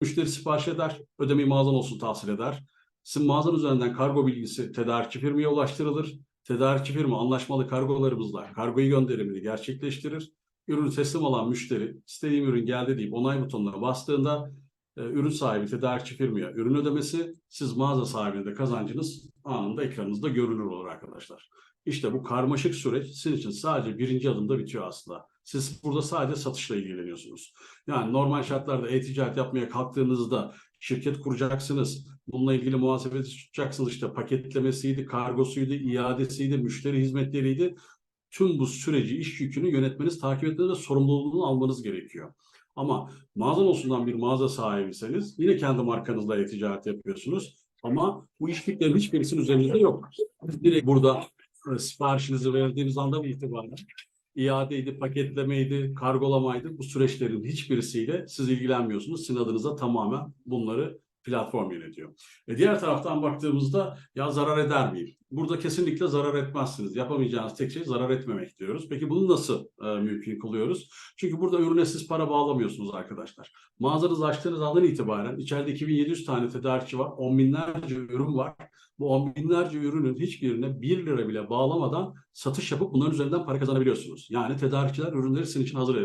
Müşteri sipariş eder, ödemeyi mağazan olsun tahsil eder. Sizin mağazan üzerinden kargo bilgisi tedarikçi firmaya ulaştırılır. Tedarikçi firma anlaşmalı kargolarımızla kargoyu gönderimini gerçekleştirir. Ürünü teslim alan müşteri istediğim ürün geldi deyip onay butonuna bastığında e, ürün sahibi tedarikçi firmaya ürün ödemesi, siz mağaza sahibine de kazancınız anında ekranınızda görünür olur arkadaşlar. İşte bu karmaşık süreç sizin için sadece birinci adımda bitiyor aslında. Siz burada sadece satışla ilgileniyorsunuz. Yani normal şartlarda e-ticaret yapmaya kalktığınızda şirket kuracaksınız. Bununla ilgili muhasebeti tutacaksınız. İşte paketlemesiydi, kargosuydu, iadesiydi, müşteri hizmetleriydi. Tüm bu süreci, iş yükünü yönetmeniz, takip etmeniz ve sorumluluğunu almanız gerekiyor. Ama mağazan olsundan bir mağaza sahibiyseniz yine kendi markanızla e-ticaret yapıyorsunuz. Ama bu iş yüklerinin hiçbirisinin üzerinizde yok. Direkt burada e, siparişinizi verdiğiniz andan itibaren iadeydi, paketlemeydi, kargolamaydı bu süreçlerin hiçbirisiyle siz ilgilenmiyorsunuz. Sizin adınıza tamamen bunları platform yönetiyor. E diğer taraftan baktığımızda ya zarar eder miyim? Burada kesinlikle zarar etmezsiniz. Yapamayacağınız tek şey zarar etmemek diyoruz. Peki bunu nasıl e, mümkün kılıyoruz? Çünkü burada ürüne siz para bağlamıyorsunuz arkadaşlar. Mağazanızı açtığınız andan itibaren içeride 2700 tane tedarikçi var, on binlerce ürün var. Bu on binlerce ürünün hiçbirine 1 lira bile bağlamadan satış yapıp bunların üzerinden para kazanabiliyorsunuz. Yani tedarikçiler ürünleri sizin için hazır